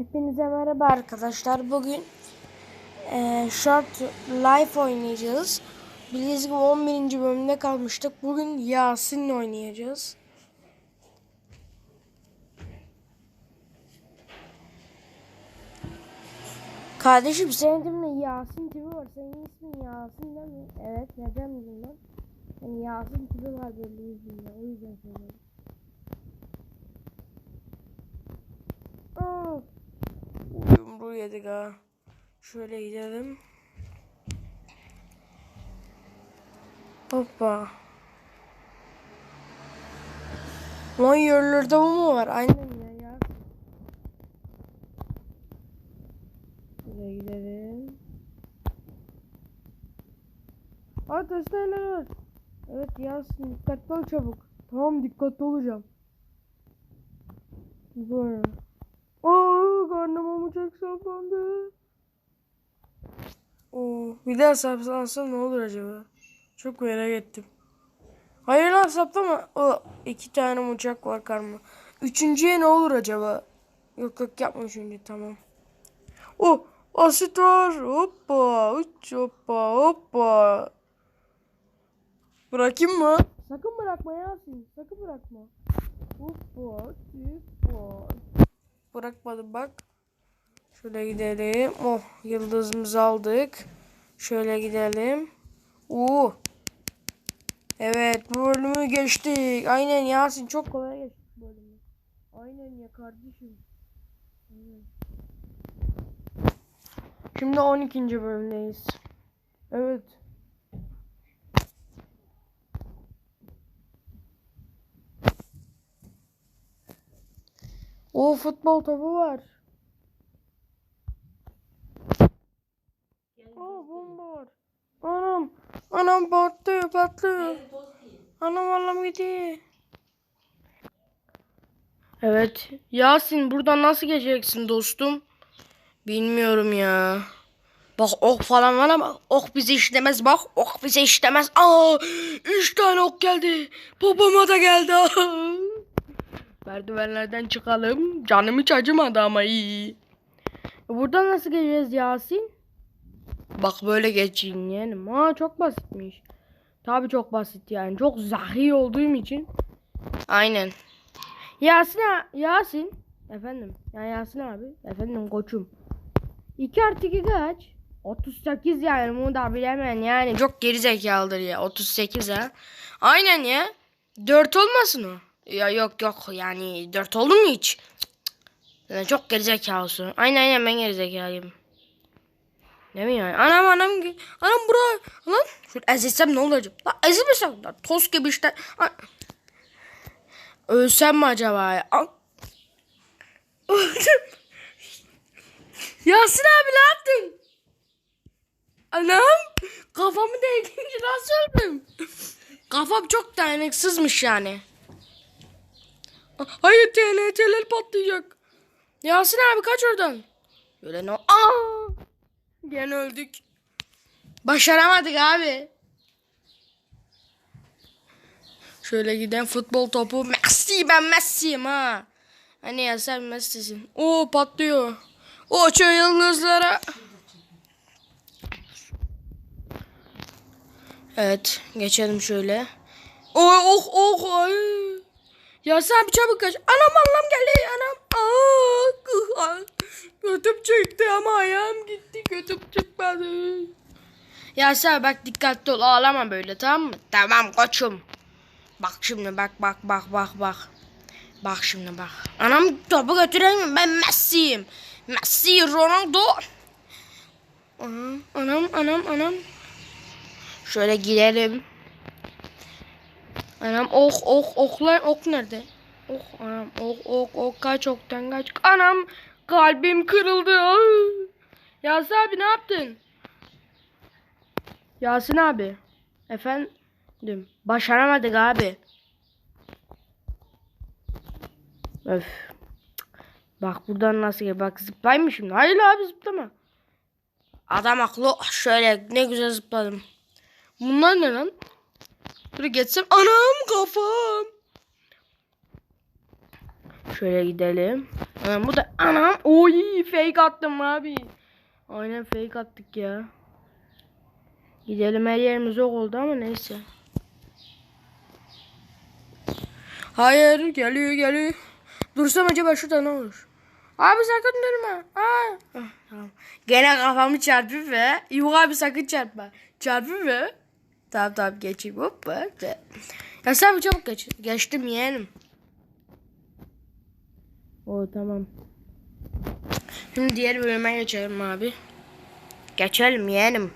Hepinize merhaba arkadaşlar. Bugün eee Short Life oynayacağız. Bildiğiniz gibi 11. bölümde kalmıştık. Bugün Yasin'le oynayacağız. Kardeşim senin de Yasin tipi var. Senin ismin Yasin değil mi? Evet. Neden bilmiyorum. Yani Yasin tipi var böyle yüzünde. O yüzden söylüyorum. Aa! Yumruğu yedik. Şöyle gidelim. Hoppa. Lan yerlerde bu mu var? Aynen ya ya. Şuraya gidelim. Aa testereler var. Evet Yasin dikkatli ol çabuk. Tamam dikkatli olacağım. Böyle. Aa karnıma mıcak saplandı. Oo, bir daha saplansam ne olur acaba? Çok merak ettim. Hayır lan saplama. O iki tane mıcak var karnıma. Üçüncüye ne olur acaba? Yok yok yapma üçüncü tamam. O asit var. Hoppa. Uç hoppa hoppa. Bırakayım mı? Sakın bırakma Yasin. Sakın bırakma. Hoppa. Hoppa. Bırakmadım bak. Şöyle gidelim. Oh yıldızımızı aldık. Şöyle gidelim. Oo. Evet bu bölümü geçtik. Aynen Yasin çok kolay geçtik bölümü. Aynen ya kardeşim. Aynen. Şimdi 12. bölümdeyiz. Evet. O futbol topu var. Aa bomba var. Anam. Anam patlıyor patlıyor. Anam Allah'ım gidiyor. Evet. Yasin buradan nasıl geçeceksin dostum? Bilmiyorum ya. Bak ok falan var ama ok bizi işlemez bak. Ok bizi işlemez. Aa, üç tane ok geldi. Babama da geldi. Merdivenlerden çıkalım. Canım hiç acımadı ama iyi. Buradan nasıl geçeceğiz Yasin? Bak böyle geçeyim yeğenim. Aa çok basitmiş. Tabi çok basit yani. Çok zahi olduğum için. Aynen. Yasin Yasin. Efendim. Ya Yasin abi. Efendim koçum. 2 artı 2 kaç? 38 yani bunu da bilemem yani. Çok gerizekalıdır ya. 38 ha. Aynen ya. 4 olmasın o. Ya yok yok yani 4 oldu mu hiç? Sen çok gerizekalısın. Aynen aynen ben gerizekalıyım. Ne mi yani? Anam anam anam bura lan şöyle ezilsem ne olacak? Lan ezilmesem lan toz gibi işte. Ay. Ölsem mi acaba ya? An- Yasin abi ne yaptın? Anam kafamı değdiğince nasıl öldüm? Kafam çok dayanıksızmış yani. Hayır TNT'ler patlayacak. Yasin abi kaç oradan. Böyle ne? Aa! Gene öldük. Başaramadık abi. Şöyle giden futbol topu. Messi ben Messi'yim ha. Hani ya sen Messi'sin. Oo patlıyor. O uçuyor yıldızlara. Evet geçelim şöyle. Oy oh oh ay. Ya sen bir çabuk kaç. Anam anam geldi anam. Aa. Götüm çıktı ama ayağım gitti. Götüm çıkmadı. Ya sen bak dikkatli ol ağlama böyle tamam mı? Tamam koçum. Bak şimdi bak bak bak bak bak. Bak şimdi bak. Anam topu götüremiyorum ben Messi'yim. Messi Ronaldo. Anam anam anam anam. Şöyle gidelim. Anam ok ok oklar ok nerede? Ok anam ok ok ok kaç oktan kaç. Anam kalbim kırıldı. Yasin abi ne yaptın? Yasin abi. Efendim. Başaramadık abi. Öf. Bak buradan nasıl gel. Bak zıplayayım şimdi? Hayır abi zıplama. Adam haklı. Şöyle ne güzel zıpladım. Bunlar ne lan? Böyle geçsem anam kafam. Şöyle gidelim. Anam bu da anam. Oy fake attım abi. Aynen fake attık ya. Gidelim her yerimiz yok oldu ama neyse. Hayır geliyor geliyor. Dursam acaba şurada ne olur? Abi sakın durma. Aa. Ah. Gene kafamı çarpıyor ve yok abi sakın çarpma. Çarpıyor ve tamam tamam geçeyim hoppa. Ya sen bir çabuk geç. Geçtim yeğenim. O tamam. Şimdi diğer bölüme geçelim abi. Geçelim yeğenim.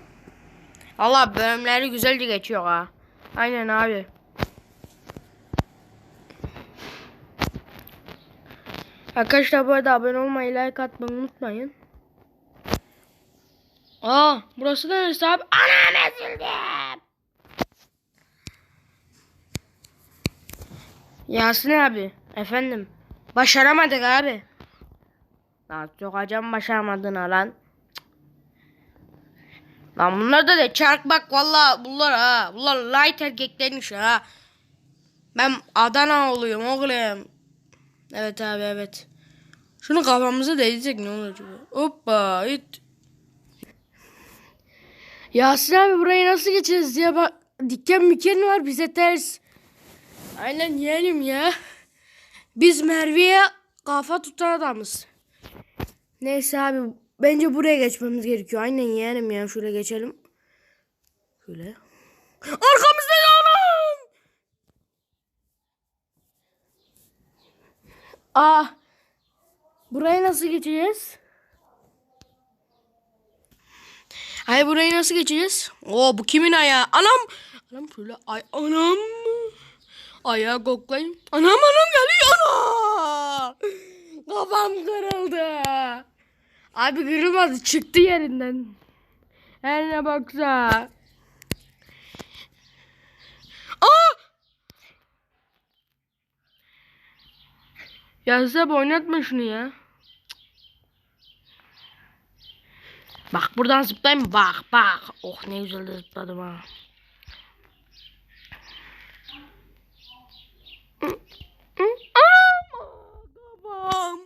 Allah bölümleri güzelce geçiyor ha. Aynen abi. Arkadaşlar bu arada abone olmayı, like atmayı unutmayın. Aa, burası da neresi abi? Anam ezildim. Yasin abi, efendim. Başaramadık abi. Lan sokacağım başaramadın ha lan. Lan bunlar da de çark bak valla bunlar ha. Bunlar light erkeklermiş ha. Ben Adana oluyorum oğlum. Evet abi evet. Şunu kafamıza değdirsek ne olur acaba? Hoppa it. Yasin abi burayı nasıl geçeceğiz ya bak dikken müken var bize ters. Aynen yeğenim ya. Biz Merve'ye kafa tutan adamız. Neyse abi bence buraya geçmemiz gerekiyor. Aynen yeğenim ya şöyle geçelim. Şöyle. Arkamızda yanım. Aa. Burayı nasıl geçeceğiz? Hayır burayı nasıl geçeceğiz? Oo bu kimin ayağı? Anam. Anam şöyle ay anam. Ayağı koklayayım. Anam anam geliyor. Kafam kırıldı. Abi kırılmadı çıktı yerinden. Her ne baksa. Aa! Ya Zeb oynatma şunu ya. Bak buradan zıplayayım. Bak bak. Oh ne güzel de zıpladım ha. Anam! Kafam.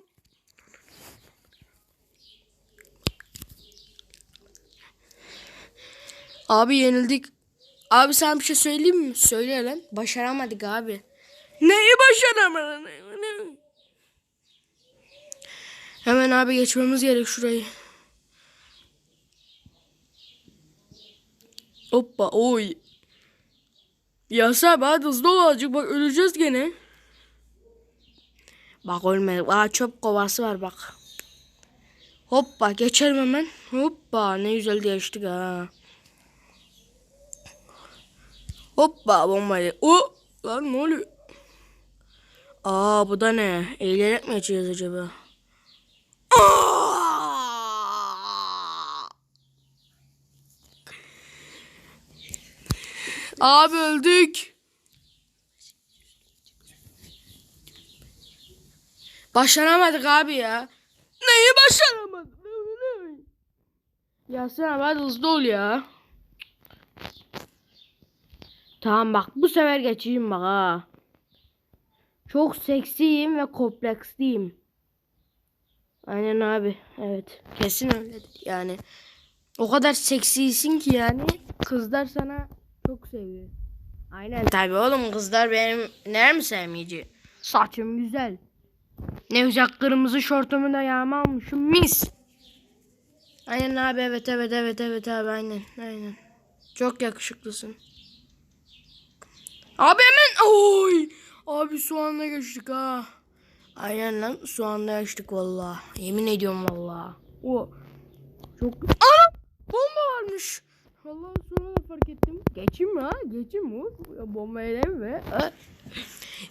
Abi yenildik. Abi sen bir şey söyleyeyim mi? Söyle lan. Başaramadık abi. Neyi başaramadın? Hemen abi geçmemiz gerek şurayı. Hoppa oy. Ya sen hadi hızlı ol azıcık bak öleceğiz gene. Bak ölmedik. Aa çöp kovası var bak. Hoppa geçelim hemen. Hoppa ne güzel geçtik ha. Hoppa bombayı. O lan ne oluyor? Aa bu da ne? Eğilerek mi geçeceğiz acaba? Aa! Abi öldük. Başaramadık abi ya. Neyi başaramadık? Ya sen hadi hızlı ol ya. Tamam bak bu sefer geçeyim bak ha. Çok seksiyim ve kompleksliyim. Aynen abi. Evet. Kesin öyledir yani. O kadar seksisin ki yani kızlar sana çok seviyor. Aynen tabi oğlum kızlar benim ner mi sevmeyecek? Saçım güzel. Ne güzel kırmızı şortumu da yağma almışım mis. Aynen abi evet evet evet evet abi aynen aynen. Çok yakışıklısın. Abi hemen oy. Abi soğanla geçtik ha. Aynen lan soğanla geçtik valla. Yemin ediyorum valla. O çok Ana! Bomba varmış. Allah sonra da fark ettim. Geçeyim mi ha? Geçeyim mi? Bomba ve ha?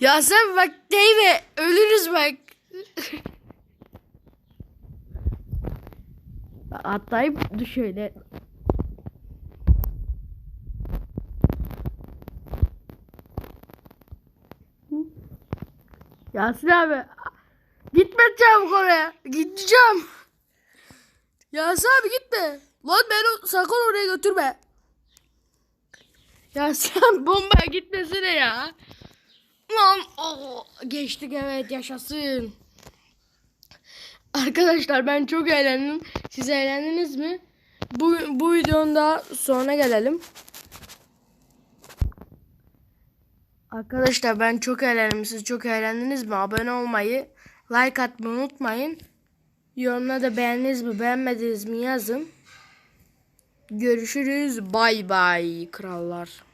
Ya sen bak değme. Ölürüz bak. Atlayıp şöyle Yasin abi. Gitme çabuk oraya. Gideceğim. Yasin abi gitme. Lan beni sakın oraya götürme. Ya sen bombaya gitmesine ya. Lan oh, geçtik evet yaşasın. Arkadaşlar ben çok eğlendim. Siz eğlendiniz mi? Bu, bu videonun da sonuna gelelim. Arkadaşlar ben çok eğlendim. Siz çok eğlendiniz mi? Abone olmayı, like atmayı unutmayın. Yorumlarda da beğendiniz mi, beğenmediniz mi yazın. Görüşürüz. Bay bay krallar.